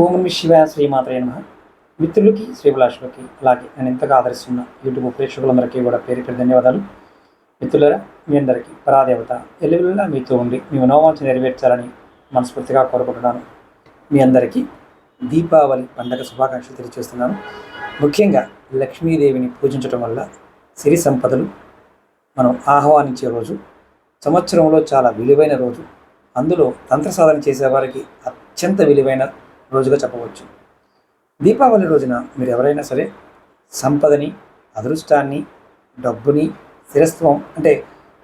ఓం నమ శివాయ శ్రీమాత్రే నమ. మిత్రులకి శ్రీభిలాషులకి అలాగే నేను ఎంతగా ఆదరిస్తున్న యూట్యూబ్ ప్రేక్షకులందరికీ కూడా పేరు పేరు ధన్యవాదాలు. మిత్రులరా మీ అందరికీ పరాదేవత ఎల్లువెల్లా మీతో ఉండి మీ మనోవాంఛ నెరవేర్చాలని మనస్ఫూర్తిగా కోరుకుంటున్నాను. మీ అందరికీ దీపావళి పండగ శుభాకాంక్షలు తెలియజేస్తున్నాను. ముఖ్యంగా లక్ష్మీదేవిని పూజించడం వల్ల సిరి సంపదలు మనం ఆహ్వానించే రోజు సంవత్సరంలో చాలా విలువైన రోజు. అందులో తంత్ర సాధన చేసేవారికి అత్యంత విలువైన రోజుగా చెప్పవచ్చు. దీపావళి రోజున మీరు ఎవరైనా సరే సంపదని అదృష్టాన్ని డబ్బుని స్థిరత్వం అంటే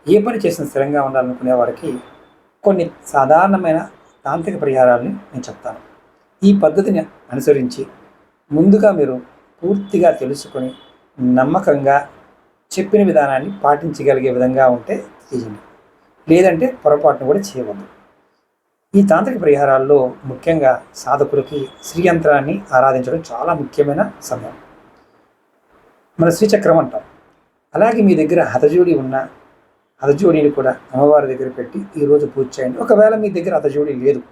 ఏ పని చేసిన స్థిరంగా ఉండాలనుకునే వారికి కొన్ని సాధారణమైన తాంత్రిక పరిహారాలని నేను చెప్తాను. ఈ పద్ధతిని అనుసరించి ముందుగా మీరు పూర్తిగా తెలుసుకొని నమ్మకంగా చెప్పిన విధానాన్ని పాటించగలిగే విధంగా ఉంటే చేయండి లేదంటే పొరపాటును కూడా చేయవద్దు. ఈ తాంత్రిక పరిహారాల్లో ముఖ్యంగా సాధకులకి శ్రీయంత్రాన్ని ఆరాధించడం చాలా ముఖ్యమైన సమయం. మన శ్రీచక్రం అంటాం. అలాగే మీ దగ్గర హతజోడి ఉన్న హతజోడిని కూడా అమ్మవారి దగ్గర పెట్టి ఈరోజు పూజ చేయండి. ఒకవేళ మీ దగ్గర హతజోడి లేదు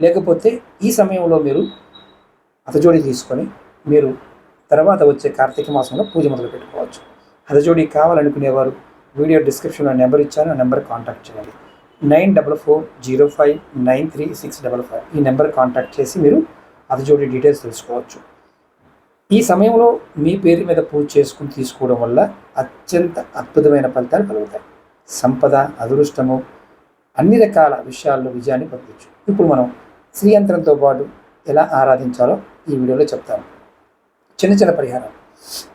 లేకపోతే ఈ సమయంలో మీరు హతజోడి తీసుకొని మీరు తర్వాత వచ్చే కార్తీక మాసంలో పూజ మొదలు పెట్టుకోవచ్చు. హతజోడి కావాలనుకునేవారు వీడియో డిస్క్రిప్షన్లో నెంబర్ ఇచ్చాను ఆ నెంబర్ కాంటాక్ట్ చేయండి. Nine double four zero five nine three six double five ఈ నెంబర్ కాంటాక్ట్ చేసి మీరు హతజోడి డీటెయిల్స్ తెలుసుకోవచ్చు. ఈ సమయంలో మీ పేరు మీద పూజ చేసుకుని తీసుకోవడం వల్ల అత్యంత అద్భుతమైన ఫలితాలు కలుగుతాయి. సంపద అదృష్టము అన్ని రకాల విషయాల్లో విజయాన్ని పొందవచ్చు ఇప్పుడు మనం శ్రీయంత్రంతో పాటు ఎలా ఆరాధించాలో ఈ వీడియోలో చెప్తాను. చిన్న చిన్న పరిహారం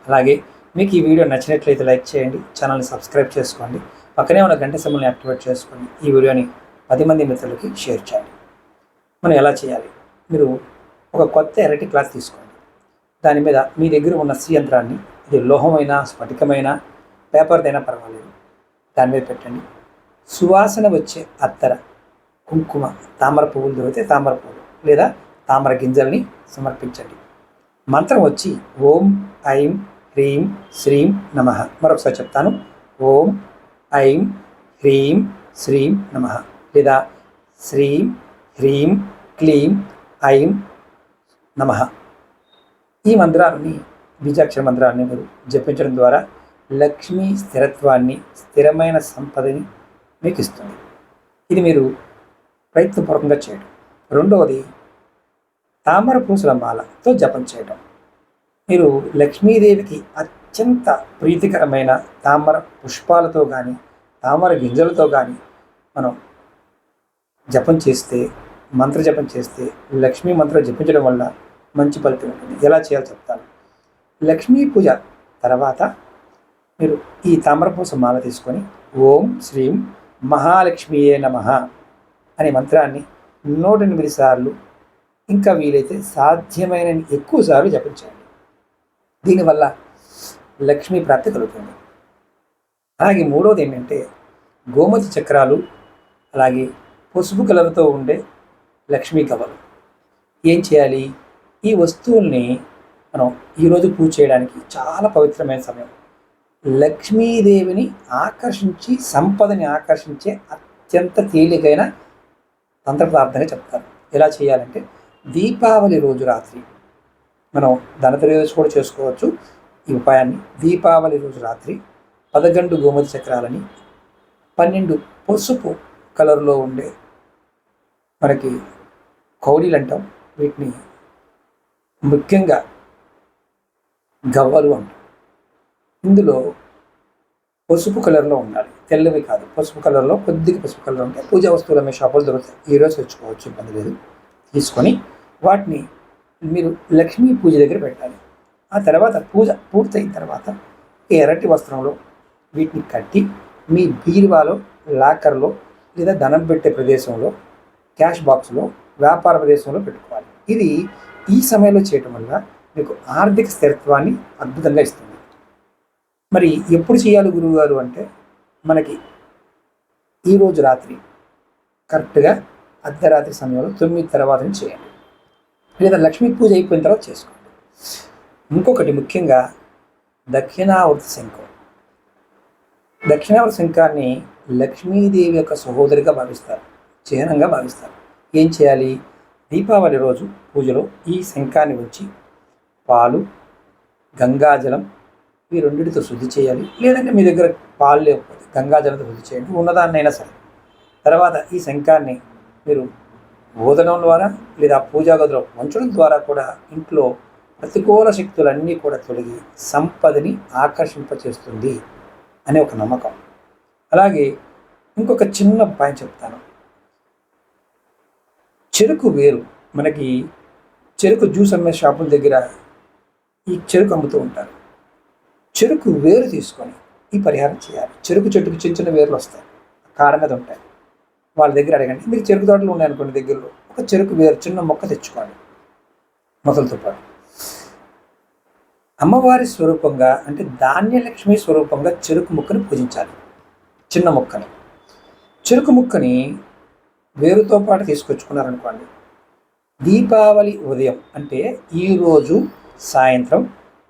అలాగే మీకు ఈ వీడియో నచ్చినట్లయితే లైక్ చేయండి ఛానల్ని సబ్స్క్రైబ్ చేసుకోండి. పక్కనే ఉన్న గంట సింబల్ని యాక్టివేట్ చేసుకుని ఈ వీడియోని పది మంది మిత్రులకి షేర్ చేయండి. మనం ఎలా చేయాలి? మీరు ఒక కొత్త ఎరటి క్లాత్ తీసుకోండి. దాని మీద మీ దగ్గర ఉన్న యంత్రాన్ని ఇది లోహమైన స్ఫటికమైన పేపర్దైనా పర్వాలేదు. దాని మీద పెట్టండి. సువాసన వచ్చే అత్తర కుంకుమ తామర పువ్వులు దొరికితే తామర పువ్వులు లేదా తామర గింజల్ని సమర్పించండి. మంత్రం వచ్చి ఓం ఐం హ్రీం శ్రీం నమ. మరొకసారి చెప్తాను. ఓం ఐం హ్రీం శ్రీం నమ. లేదా శ్రీం హ్రీం క్లీం ఐం నమ. ఈ మంత్రాలని బీజాక్షర మంత్రాన్ని మీరు జపించడం ద్వారా లక్ష్మీ స్థిరత్వాన్ని స్థిరమైన సంపదని మీకు ఇస్తుంది. ఇది మీరు ప్రయత్నపూర్వకంగా చేయడం. రెండవది తామర పూసల మాలతో జపం చేయడం. మీరు లక్ష్మీదేవికి అత్యంత అత్యంత ప్రీతికరమైన తామర పుష్పాలతో కానీ తామర గింజలతో కానీ మనం జపం చేస్తే మంత్ర జపం చేస్తే లక్ష్మీ మంత్రం జపించడం వల్ల మంచి ఫలితం ఉంటుంది. ఎలా చేయాలో చెప్తాను. లక్ష్మీ పూజ తర్వాత మీరు ఈ తామరపూస మాల తీసుకొని ఓం శ్రీం మహాలక్ష్మియే నమ అనే మంత్రాన్ని నూట ఎనిమిది సార్లు ఇంకా వీలైతే సాధ్యమైన ఎక్కువ సార్లు జపించండి. దీనివల్ల లక్ష్మీ ప్రాప్తి కలుగుతుంది. అలాగే మూడవది ఏంటంటే గోమతి చక్రాలు అలాగే పసుపు కలర్తో ఉండే లక్ష్మీ కవలు. ఏం చేయాలి? ఈ వస్తువుల్ని మనం ఈరోజు పూజ చేయడానికి చాలా పవిత్రమైన సమయం. లక్ష్మీదేవిని ఆకర్షించి సంపదని ఆకర్షించే అత్యంత తేలికైన తంత్ర ప్రార్థన చెప్తారు. ఎలా చేయాలంటే దీపావళి రోజు రాత్రి మనం ధనత్రయోదశి కూడా చేసుకోవచ్చు. ఈ ఉపాయాన్ని దీపావళి రోజు రాత్రి పదకొండు గోమతి చక్రాలని పన్నెండు పసుపు కలర్లో ఉండే మనకి కౌడీలు అంటాం వీటిని ముఖ్యంగా గవ్వలు అంటాం. ఇందులో పసుపు కలర్లో ఉండాలి. తెల్లవి కాదు పసుపు కలర్లో కొద్దిగా పసుపు కలర్ ఉంటే పూజా వస్తువులు అమ్మే షాపులు దొరుకుతాయి. ఈరోజు తెచ్చుకోవచ్చు ఇబ్బంది లేదు. తీసుకొని వాటిని మీరు లక్ష్మీ పూజ దగ్గర పెట్టాలి. ఆ తర్వాత పూజ పూర్తయిన తర్వాత ఎర్రటి వస్త్రంలో వీటిని కట్టి మీ బీరువాలో లాకర్లో లేదా ధనం పెట్టే ప్రదేశంలో క్యాష్ బాక్స్లో వ్యాపార ప్రదేశంలో పెట్టుకోవాలి. ఇది ఈ సమయంలో చేయటం వల్ల మీకు ఆర్థిక స్థిరత్వాన్ని అద్భుతంగా ఇస్తుంది. మరి ఎప్పుడు చేయాలి గురువుగారు అంటే మనకి ఈరోజు రాత్రి కరెక్ట్గా అర్ధరాత్రి సమయంలో తొమ్మిది తర్వాత చేయండి. లేదా లక్ష్మీ పూజ అయిపోయిన తర్వాత చేసుకోండి. ఇంకొకటి ముఖ్యంగా దక్షిణావృత శంఖం. దక్షిణావృత శంఖాన్ని లక్ష్మీదేవి యొక్క సహోదరిగా భావిస్తారు చిహ్నంగా భావిస్తారు. ఏం చేయాలి? దీపావళి రోజు పూజలో ఈ శంఖాన్ని ఉంచి పాలు గంగాజలం ఈ రెండింటితో శుద్ధి చేయాలి. లేదంటే మీ దగ్గర పాలు లేకపోతే గంగాజలంతో శుద్ధి చేయండి ఉన్నదాన్నైనా సరే. తర్వాత ఈ శంఖాన్ని మీరు బోధనం ద్వారా లేదా పూజా గదిలో ఉంచడం ద్వారా కూడా ఇంట్లో ప్రతికూల శక్తులన్నీ కూడా తొలగి సంపదని ఆకర్షింపచేస్తుంది అనే ఒక నమ్మకం. అలాగే ఇంకొక చిన్న పాయింట్ చెప్తాను. చెరుకు వేరు. మనకి చెరుకు జ్యూస్ అమ్మే షాపుల దగ్గర ఈ చెరుకు అమ్ముతూ ఉంటారు. చెరుకు వేరు తీసుకొని ఈ పరిహారం చేయాలి. చెరుకు చెట్టుకు చిన్న చిన్న వేర్లు వస్తాయి. కాడ మీద ఉంటాయి. వాళ్ళ దగ్గర అడగండి. మీకు చెరుకు తోటలు ఉన్నాయనుకోండి దగ్గరలో. ఒక చెరుకు వేరు చిన్న మొక్క తెచ్చుకోండి మొదలతో పాటు. అమ్మవారి స్వరూపంగా అంటే ధాన్యలక్ష్మి స్వరూపంగా చెరుకు ముక్కని పూజించాలి. చిన్న ముక్కని. చెరుకు ముక్కని వేరుతో పాటు తీసుకొచ్చుకున్నారనుకోండి. దీపావళి ఉదయం అంటే ఈరోజు సాయంత్రం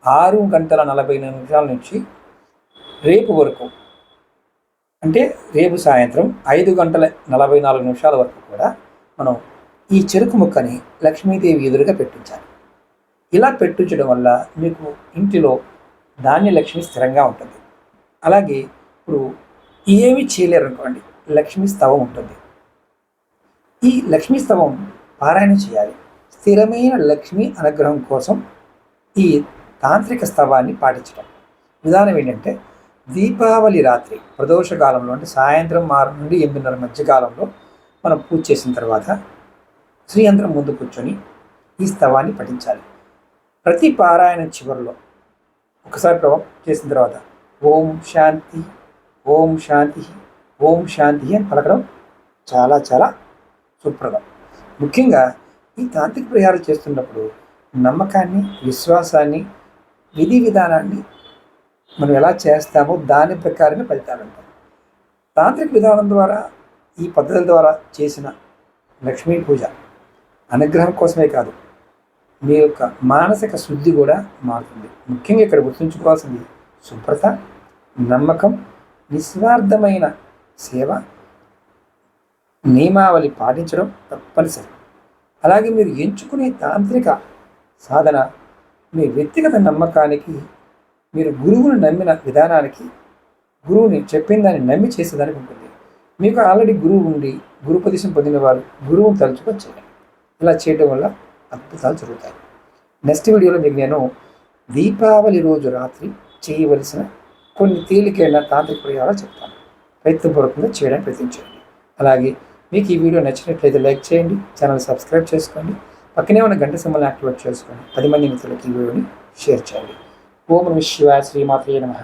ఆరు గంటల నలభై నిమిషాల నుంచి రేపు వరకు అంటే రేపు సాయంత్రం ఐదు గంటల నలభై నాలుగు నిమిషాల వరకు కూడా మనం ఈ చెరుకు ముక్కని లక్ష్మీదేవి ఎదురుగా పెట్టించాలి. ఇలా పెట్టించడం వల్ల మీకు ఇంటిలో ధాన్యలక్ష్మి స్థిరంగా ఉంటుంది. అలాగే ఇప్పుడు ఏమి చేయలేరు అనుకోండి లక్ష్మీ స్తవం ఉంటుంది. ఈ లక్ష్మీ స్తవం పారాయణ చేయాలి. స్థిరమైన లక్ష్మీ అనుగ్రహం కోసం ఈ తాంత్రిక స్తవాన్ని పాటించడం విధానం ఏంటంటే దీపావళి రాత్రి ప్రదోష కాలంలో అంటే సాయంత్రం ఆరు నుండి ఎనిమిదిన్నర మధ్య కాలంలో మనం పూజ చేసిన తర్వాత శ్రీయంత్రం ముందు కూర్చొని ఈ స్తవాన్ని పఠించాలి. ప్రతి పారాయణ చివరిలో ఒకసారి ప్రభావం చేసిన తర్వాత ఓం శాంతి ఓం శాంతి ఓం శాంతి అని పలకడం చాలా చాలా సుప్రదం ముఖ్యంగా ఈ తాంత్రిక పరిహారం చేస్తున్నప్పుడు నమ్మకాన్ని విశ్వాసాన్ని విధి విధానాన్ని మనం ఎలా చేస్తామో దాని ప్రకారమే ఫలితాలు ఉంటాయి. తాంత్రిక విధానం ద్వారా ఈ పద్ధతుల ద్వారా చేసిన లక్ష్మీ పూజ అనుగ్రహం కోసమే కాదు మీ యొక్క మానసిక శుద్ధి కూడా మారుతుంది. ముఖ్యంగా ఇక్కడ గుర్తుంచుకోవాల్సింది శుభ్రత నమ్మకం నిస్వార్థమైన సేవ నియమావళి పాటించడం తప్పనిసరి. అలాగే మీరు ఎంచుకునే తాంత్రిక సాధన మీ వ్యక్తిగత నమ్మకానికి మీరు గురువుని నమ్మిన విధానానికి గురువుని చెప్పిన దాన్ని నమ్మి చేసేదానికి ఉంటుంది. మీకు ఆల్రెడీ గురువు ఉండి గురుపదేశం పొందిన వారు గురువుని తలుచుకొని చేయండి. ఇలా చేయడం వల్ల అద్భుతాలు జరుగుతాయి. నెక్స్ట్ వీడియోలో మీకు నేను దీపావళి రోజు రాత్రి చేయవలసిన కొన్ని తేలికైన తాంత్రిక ప్రయోగాలు చెప్తాను. ప్రయత్నపూర్వకంగా చేయడానికి ప్రయత్నించండి అలాగే మీకు ఈ వీడియో నచ్చినట్లయితే లైక్ చేయండి ఛానల్ సబ్స్క్రైబ్ చేసుకోండి పక్కనే ఉన్న గంట సింబల్ యాక్టివేట్ చేసుకోండి. పది మంది మిత్రులకు ఈ వీడియోని షేర్ చేయండి. ఓం నమ శివాయ శ్రీమాత్రే నమః.